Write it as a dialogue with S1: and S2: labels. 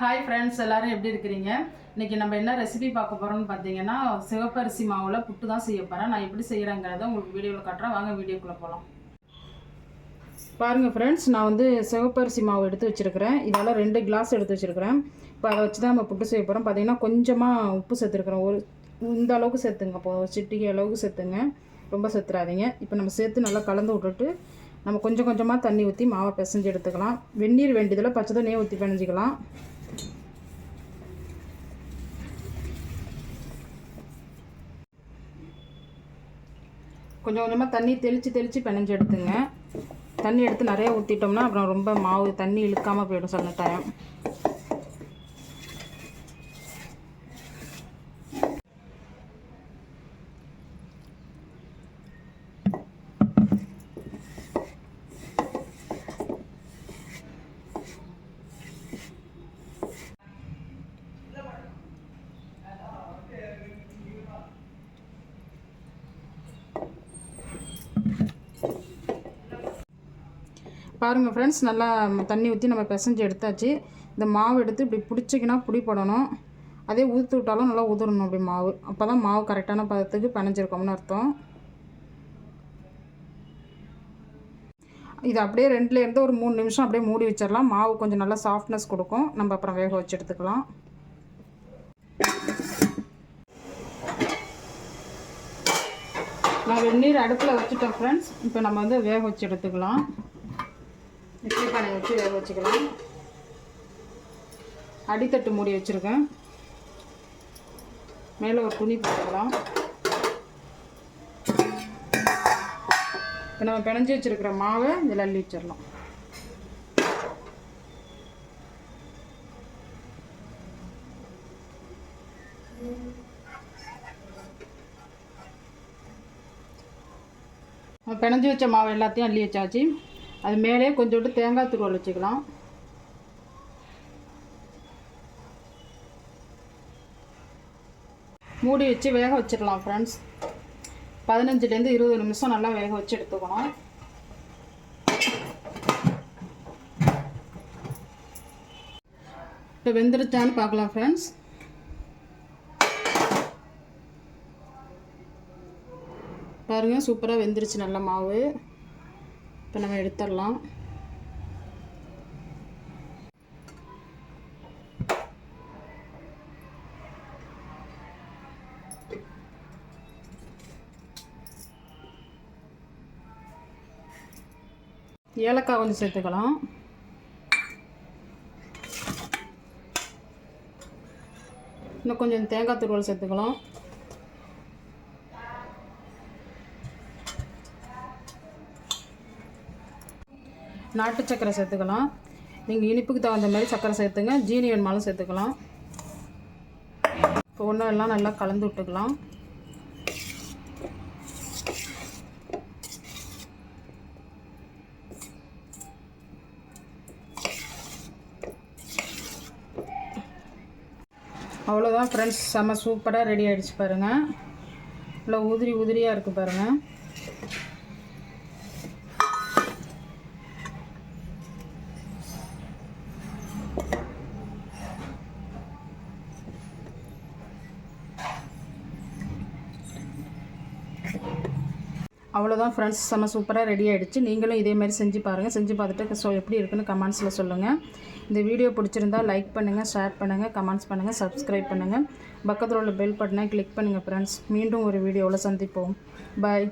S1: Hi friends எல்லாரும் எப்படி இருக்கிறீங்க? இன்னைக்கு நம்ம என்ன ரெசிபி பார்க்க போகிறோம்னு பார்த்தீங்கன்னா சிவப்பரிசி மாவில் புட்டு தான் செய்ய போகிறேன் நான் எப்படி செய்கிறேங்கிறத உங்களுக்கு வீடியோவில் காட்டுறேன். வாங்க வீடியோக்குள்ளே போகலாம் பாருங்கள் ஃப்ரெண்ட்ஸ் நான் வந்து சிவப்பரிசி மாவு எடுத்து வச்சுருக்கிறேன். இதெல்லாம் ரெண்டு கிளாஸ் எடுத்து வச்சுருக்கிறேன். இப்போ அதை வச்சு தான் நம்ம புட்டு செய்ய போகிறோம் பார்த்தீங்கன்னா கொஞ்சமாக உப்பு சேர்த்துருக்குறோம். ஒரு இந்த அளவுக்கு சேர்த்துங்க. இப்போ சிட்டிக்கு சிட்டிகை அளவுக்கு சேர்த்துங்க. ரொம்ப சேர்த்துறாதீங்க. இப்போ நம்ம சேர்த்து நல்லா கலந்து விட்டுட்டு நம்ம கொஞ்சம் கொஞ்சமாக தண்ணி ஊற்றி மாவை பிசைஞ்சு எடுத்துக்கலாம். வெந்நீர் வேண்டியதில் பச்சை தண்ணியை ஊற்றி பிணைஞ்சிக்கலாம் கொஞ்சம் கொஞ்சமாக தண்ணி தெளித்து தெளித்து பிணைஞ்சு எடுத்துங்க. தண்ணி எடுத்து நிறைய ஊற்றிட்டோம்னா அப்புறம் ரொம்ப மாவு தண்ணி இழுக்காமல் போயிடும் சில டைம் பாருங்கள் ஃப்ரெண்ட்ஸ் நல்லா தண்ணி ஊற்றி நம்ம பிசைஞ்சு எடுத்தாச்சு. இந்த மாவு எடுத்து இப்படி பிடிச்சிக்கினா பிடிப்படணும் அதே ஊற்றி விட்டாலும் நல்லா உதிரணும் அப்படி மாவு. அப்போ தான் மாவு கரெக்டான பதத்துக்கு பிணைஞ்சிருக்கோம்னு அர்த்தம். இது அப்படியே ரெண்டுலேருந்து ஒரு மூணு நிமிஷம் அப்படியே மூடி வச்சிடலாம். மாவு கொஞ்சம் நல்லா சாஃப்ட்னஸ் கொடுக்கும். நம்ம அப்புறம் வேக வச்சு எடுத்துக்கலாம். நான் வெந்நீர் அடுப்பில் வச்சுட்டேன் ஃப்ரெண்ட்ஸ் இப்போ நம்ம வந்து வேக வச்சு எடுத்துக்கலாம். இட்லி பானை வச்சு வேக வச்சுக்கலாம். அடித்தட்டு மூடி வச்சுருக்கேன். மேலே ஒரு துணி போட்டுக்கலாம். இப்போ நம்ம பிணைஞ்சி வச்சுருக்கிற மாவை இதில் அள்ளி வச்சிடலாம். பிணைஞ்சி வச்ச மாவு எல்லாத்தையும் அள்ளி வச்சாச்சு. அது மேலே கொஞ்சோண்டு தேங்காய் துருவல் வச்சுக்கலாம் மூடி வச்சு வேக வச்சிடலாம் ஃப்ரெண்ட்ஸ் பதினஞ்சுலேருந்து இருபது நிமிஷம் நல்லா வேக வச்சு எடுத்துக்கணும். இப்போ வெந்துருச்சான்னு பார்க்கலாம் ஃப்ரெண்ட்ஸ் பாருங்கள் சூப்பராக வெந்துருச்சு நல்ல மாவு. இப்போ நம்ம எடுத்துடலாம். ஏலக்காய் கொஞ்சம் சேர்த்துக்கலாம். இன்னும் கொஞ்சம் தேங்காய் துருவல் சேர்த்துக்கலாம். நாட்டு சக்கரை சேர்த்துக்கலாம். நீங்கள் இனிப்புக்கு தகுந்த மாதிரி சக்கரை சேர்த்துங்க. ஜீனி வேணுமாலும் சேர்த்துக்கலாம். இப்போ ஒன்றும் எல்லாம் நல்லா கலந்து விட்டுக்கலாம். அவ்வளோதான் ஃப்ரெண்ட்ஸ் செம்ம சூப்பராக ரெடி ஆகிடுச்சு பாருங்கள் நல்லா உதிரி உதிரியாக இருக்குது பாருங்கள் அவ்வளோதான் ஃப்ரெண்ட்ஸ் செம்ம சூப்பராக ரெடி ஆகிடுச்சு நீங்களும் இதே மாதிரி செஞ்சு பாருங்கள் செஞ்சு பார்த்துட்டு ஸோ எப்படி இருக்குன்னு கமெண்ட்ஸில் சொல்லுங்கள் இந்த வீடியோ பிடிச்சிருந்தா லைக் பண்ணுங்கள் ஷேர் பண்ணுங்கள் கமெண்ட்ஸ் பண்ணுங்கள் சப்ஸ்கிரைப் பண்ணுங்கள் பக்கத்தில் உள்ள பெல் பட்டனை கிளிக் பண்ணுங்கள் ஃப்ரெண்ட்ஸ் மீண்டும் ஒரு வீடியோவில் சந்திப்போம். பாய்